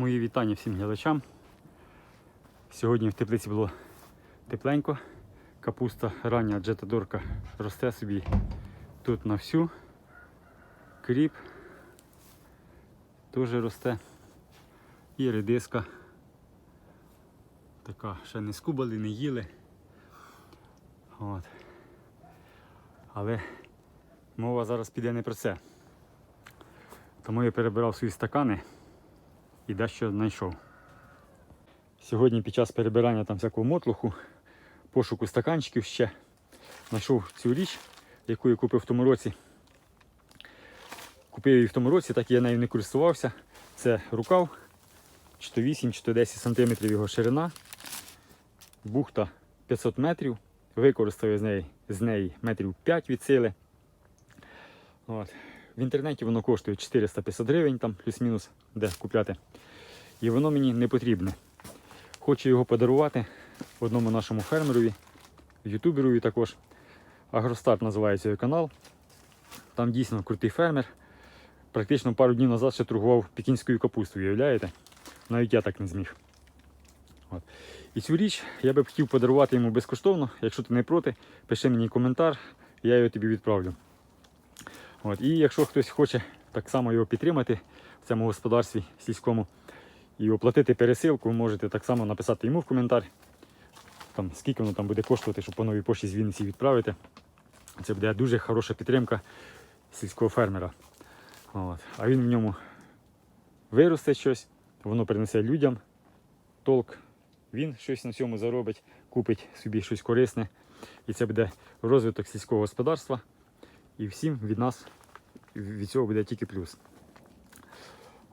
Мої вітання всім глядачам. Сьогодні в теплиці було тепленько. Капуста рання джетадорка росте собі тут на всю. Кріп теж росте. І редиска. Така ще не скубали, не їли. От. Але мова зараз піде не про це. Тому я перебирав свої стакани і дещо знайшов. Сьогодні під час перебирання там всякого мотлуху, пошуку стаканчиків ще знайшов цю річ, яку я купив в тому році. Купив її в тому році, так я нею не користувався. Це рукав, чи то 8, чи то 10 см його ширина, бухта 500 метрів. Використав я з неї, з неї метрів 5 від сили. От. В інтернеті воно коштує 450 гривень, там плюс-мінус, де купляти. І воно мені не потрібне. Хочу його подарувати одному нашому фермерові, ютуберові також. Агростарт називається його канал. Там дійсно крутий фермер. Практично пару днів назад ще торгував пекінською капустою, уявляєте? Навіть я так не зміг. От. І цю річ я би хотів подарувати йому безкоштовно. Якщо ти не проти, пиши мені коментар, я його тобі відправлю. От. І якщо хтось хоче так само його підтримати в цьому господарстві сільському і оплатити пересилку, можете так само написати йому в коментар, там, скільки воно там буде коштувати, щоб по новій пошті з Вінниці відправити. Це буде дуже хороша підтримка сільського фермера. От. А він в ньому виросте щось, воно принесе людям толк, він щось на цьому заробить, купить собі щось корисне. І це буде розвиток сільського господарства. І всім від нас від цього буде тільки плюс.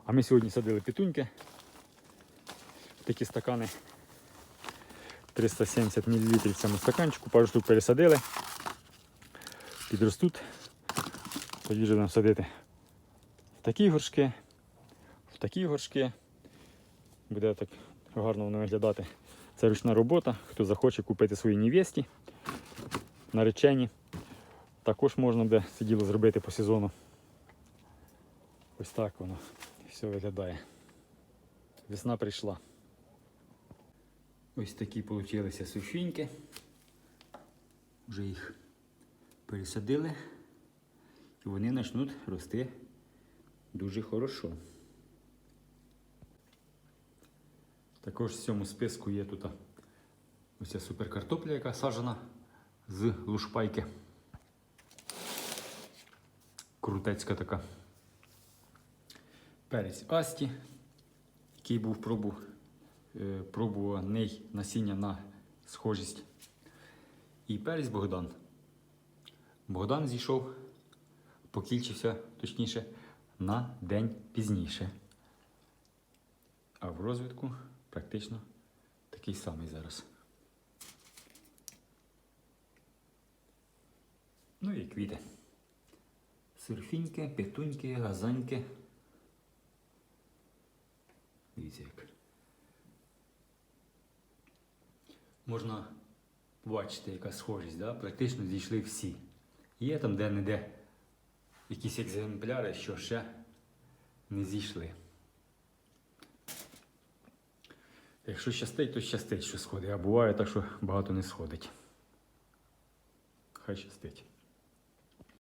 А ми сьогодні садили петуньки. Такі стакани 370 мл в цьому стаканчику, пару штук пересадили. Підростуть. Тоді вже будемо садити в такі горшки, в такі горшки. Буде так гарно воно виглядати. Це ручна робота. Хто захоче купити своїй невесті, наречені. Також можна буде це діло зробити по сезону. Ось так воно все виглядає. Весна прийшла. Ось такі получилися сушіньки. Вже їх пересадили і вони почнуть рости дуже хорошо. Також в цьому списку є тут ця суперкартопля, яка саджена з лушпайки. Крутецька така. Перець Асті, який був пробу, е, пробуваний насіння на схожість. І перець Богдан. Богдан зійшов, покільчився, точніше, на день пізніше. А в розвитку практично такий самий зараз. Ну і квіти. Сурфіньки, петуньки, газаньки. Дивіться як. Можна бачити, яка схожість, да? практично зійшли всі. Є там де-не-де якісь екземпляри, що ще не зійшли. Якщо щастить, то щастить, що сходить. А буває так, що багато не сходить. Хай щастить.